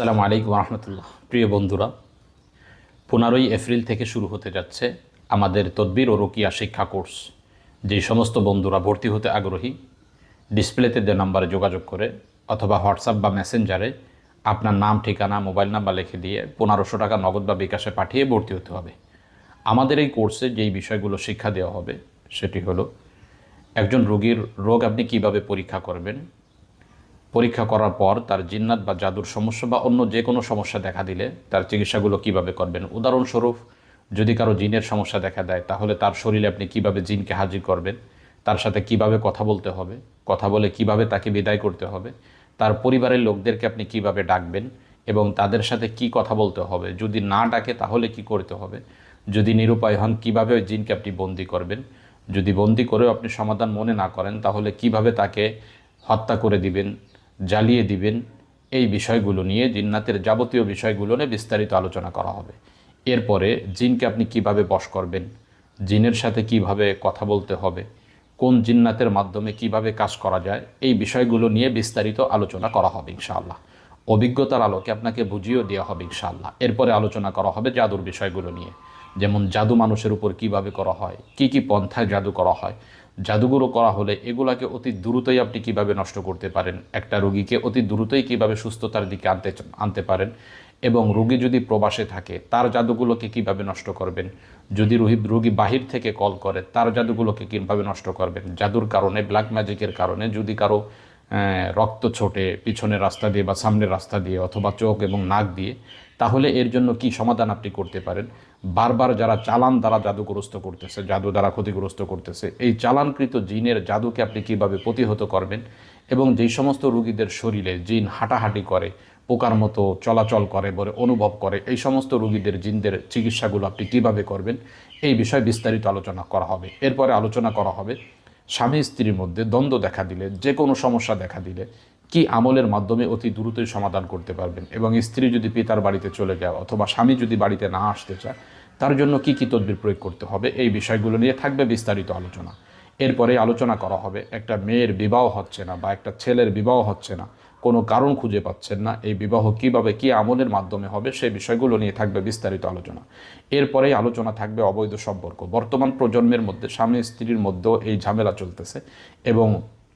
আসসালামু আলাইকুম রহমতুল্লাহ। প্রিয় বন্ধুরা, পনেরোই এপ্রিল থেকে শুরু হতে যাচ্ছে আমাদের তদবির ও রোকিয়া শিক্ষা কোর্স। যে সমস্ত বন্ধুরা ভর্তি হতে আগ্রহী, ডিসপ্লেতে দেওয়া নাম্বারে যোগাযোগ করে অথবা হোয়াটসঅ্যাপ বা মেসেঞ্জারে আপনার নাম, ঠিকানা, মোবাইল নাম্বার লিখে দিয়ে পনেরোশো টাকা নগদ বা বিকাশে পাঠিয়ে ভর্তি হতে হবে। আমাদের এই কোর্সে যেই বিষয়গুলো শিক্ষা দেওয়া হবে, সেটি হলো, একজন রোগীর রোগ আপনি কীভাবে পরীক্ষা করবেন পরীক্ষা করার পর তার জিন্নাত বা জাদুর সমস্যা বা অন্য যে কোনো সমস্যা দেখা দিলে তার চিকিৎসাগুলো কীভাবে করবেন? উদাহরণস্বরূপ, যদি কারও জিনের সমস্যা দেখা দেয়, তাহলে তার শরীরে আপনি কীভাবে জিনকে হাজির করবেন? তার সাথে কীভাবে কথা বলতে হবে? কথা বলে কীভাবে তাকে বিদায় করতে হবে? তার পরিবারের লোকদেরকে আপনি কীভাবে ডাকবেন? এবং তাদের সাথে কি কথা বলতে হবে? যদি না ডাকে, তাহলে কি করতে হবে? যদি নিরুপায় হন, কীভাবে ওই জিনকে আপনি বন্দি করবেন? যদি বন্দি করেও আপনি সমাধান মনে না করেন, তাহলে কীভাবে তাকে হত্যা করে দিবেন? জ্বালিয়ে দিবেন এই বিষয়গুলো নিয়ে, জিন্নাতের যাবতীয় বিষয়গুলো নিয়ে বিস্তারিত আলোচনা করা হবে। এরপরে জিনকে আপনি কীভাবে বশ করবেন, জিনের সাথে কীভাবে কথা বলতে হবে, কোন জিন্নাতের মাধ্যমে কীভাবে কাজ করা যায়, এই বিষয়গুলো নিয়ে বিস্তারিত আলোচনা করা হবে ইনশাআল্লাহ। অভিজ্ঞতার আলোকে আপনাকে বুঝিয়েও দেওয়া হবে ইনশাআল্লাহ। এরপরে আলোচনা করা হবে জাদুর বিষয়গুলো নিয়ে, যেমন জাদু মানুষের উপর কীভাবে করা হয়, কি কি পন্থায় জাদু করা হয় জাদুগুলো করা হলে এগুলাকে অতি দ্রুতই আপনি কীভাবে নষ্ট করতে পারেন? একটা রোগীকে অতি দ্রুতই কীভাবে সুস্থতার দিকে আনতে আনতে পারেন? এবং রোগী যদি প্রবাসে থাকে, তার জাদুগুলোকে কীভাবে নষ্ট করবেন? যদি রোগী রোগী বাহির থেকে কল করে, তার জাদুগুলোকে কীভাবে নষ্ট করবেন? জাদুর কারণে ব্ল্যাক ম্যাজিকের কারণে, যদি কারও রক্ত ছোটে পিছনের রাস্তা দিয়ে বা সামনের রাস্তা দিয়ে অথবা চোখ এবং নাক দিয়ে, তাহলে এর জন্য কি সমাধান আপনি করতে পারেন? বারবার যারা চালান দ্বারা জাদুগ্রস্ত করতেছে, জাদু দ্বারা ক্ষতিগ্রস্ত করতেছে। এই চালানকৃত জিনের জাদুকে আপনি কীভাবে প্রতিহত করবেন? এবং যেই সমস্ত রুগীদের শরীরে জিন হাঁটাহাঁটি করে, পোকার মতো চলাচল করে, বলে অনুভব করে, এই সমস্ত রুগীদের জিনদের চিকিৎসাগুলো আপনি কীভাবে করবেন? এই বিষয়ে বিস্তারিত আলোচনা করা হবে। এরপরে আলোচনা করা হবে স্বামী স্ত্রীর মধ্যে দ্বন্দ্ব দেখা দিলে, যে কোনো সমস্যা দেখা দিলে, কি আমলের মাধ্যমে অতি দ্রুতই সমাধান করতে পারবেন? এবং স্ত্রী যদি পিতার বাড়িতে চলে যায় অথবা স্বামী যদি বাড়িতে না আসতে চায়, তার জন্য কি কি তদবির প্রয়োগ করতে হবে? এই বিষয়গুলো নিয়ে থাকবে বিস্তারিত আলোচনা। এরপরে আলোচনা করা হবে, একটা মেয়ের বিবাহ হচ্ছে না বা একটা ছেলের বিবাহ হচ্ছে না। কোনো কারণ খুঁজে পাচ্ছেন না এই বিবাহ কীভাবে, কি আমলের মাধ্যমে হবে সেই বিষয়গুলো নিয়ে থাকবে বিস্তারিত আলোচনা। এরপরেই আলোচনা থাকবে অবৈধ সম্পর্ক। বর্তমান প্রজন্মের মধ্যে স্বামী স্ত্রীর মধ্যেও এই ঝামেলা চলতেছে এবং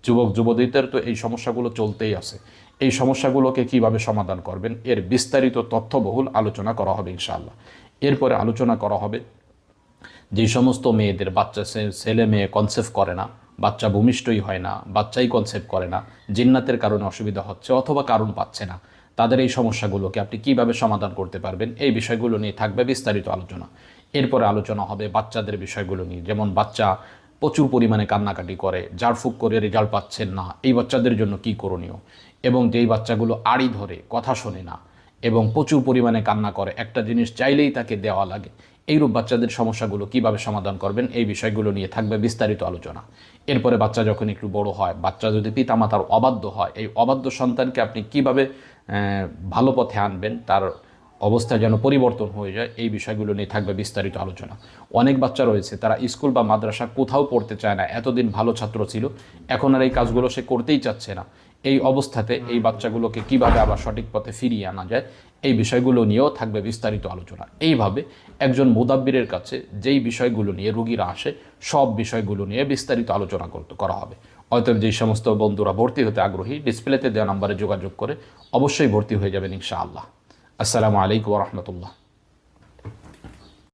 যুবক যুবতীদের তো এই সমস্যাগুলো চলতেই আছে। এই সমস্যাগুলোকে কীভাবে সমাধান করবেন, এর বিস্তারিত তথ্যবহুল আলোচনা করা হবে ইনশাআল্লাহ। এরপরে আলোচনা করা হবে যে সমস্ত মেয়েদের বাচ্চা ছেলে মেয়ে কনসেপ্ট করে না, বাচ্চা ভূমিষ্ঠই হয় না, বাচ্চাই কনসেপ্ট করে না, জিন্নাতের কারণে অসুবিধা হচ্ছে অথবা কারণ পাচ্ছে না, তাদের এই সমস্যাগুলোকে আপনি কীভাবে সমাধান করতে পারবেন এই বিষয়গুলো নিয়ে থাকবে বিস্তারিত আলোচনা। এরপরে আলোচনা হবে বাচ্চাদের বিষয়গুলো নিয়ে, যেমন বাচ্চা প্রচুর পরিমাণে কান্নাকাটি করে জারফুক করে রেজাল্ট পাচ্ছেন না, এই বাচ্চাদের জন্য কি করণীয়? এবং যেই বাচ্চাগুলো আড়ি ধরে, কথা শোনে না, এবং প্রচুর পরিমাণে কান্না করে, একটা জিনিস চাইলেই তাকে দেওয়া লাগে এইরূপ বাচ্চাদের সমস্যাগুলো কীভাবে সমাধান করবেন এই বিষয়গুলো নিয়ে থাকবে বিস্তারিত আলোচনা। এরপরে বাচ্চা যখন একটু বড় হয়, বাচ্চা যদি পিতামাতার অবাধ্য হয়, এই অবাধ্য সন্তানকে আপনি কীভাবে ভালো পথে আনবেন, তার অবস্থা যেন পরিবর্তন হয়ে যায়, এই বিষয়গুলো নিয়ে থাকবে বিস্তারিত আলোচনা। অনেক বাচ্চা রয়েছে, তারা স্কুল বা মাদ্রাসা কোথাও পড়তে চায় না, এতদিন ভালো ছাত্র ছিল, এখন আর এই কাজগুলো সে করতেই চাচ্ছে না। এই অবস্থাতে এই বাচ্চাগুলোকে কীভাবে আবার সঠিক পথে ফিরিয়ে আনা যায় এই বিষয়গুলো নিয়েও থাকবে বিস্তারিত আলোচনা। এইভাবে একজন মুদাব্বিরের কাছে যেই বিষয়গুলো নিয়ে রুগীরা আসে সব বিষয়গুলো নিয়ে বিস্তারিত আলোচনা করতে করা হবে। অতএব যেই সমস্ত বন্ধুরা ভর্তি হতে আগ্রহী ডিসপ্লেতে দেওয়া নাম্বারে যোগাযোগ করে অবশ্যই ভর্তি হয়ে যাবেন ইনশাআল্লাহ। আসসালামু আলাইকুম রহমতুল্লাহ।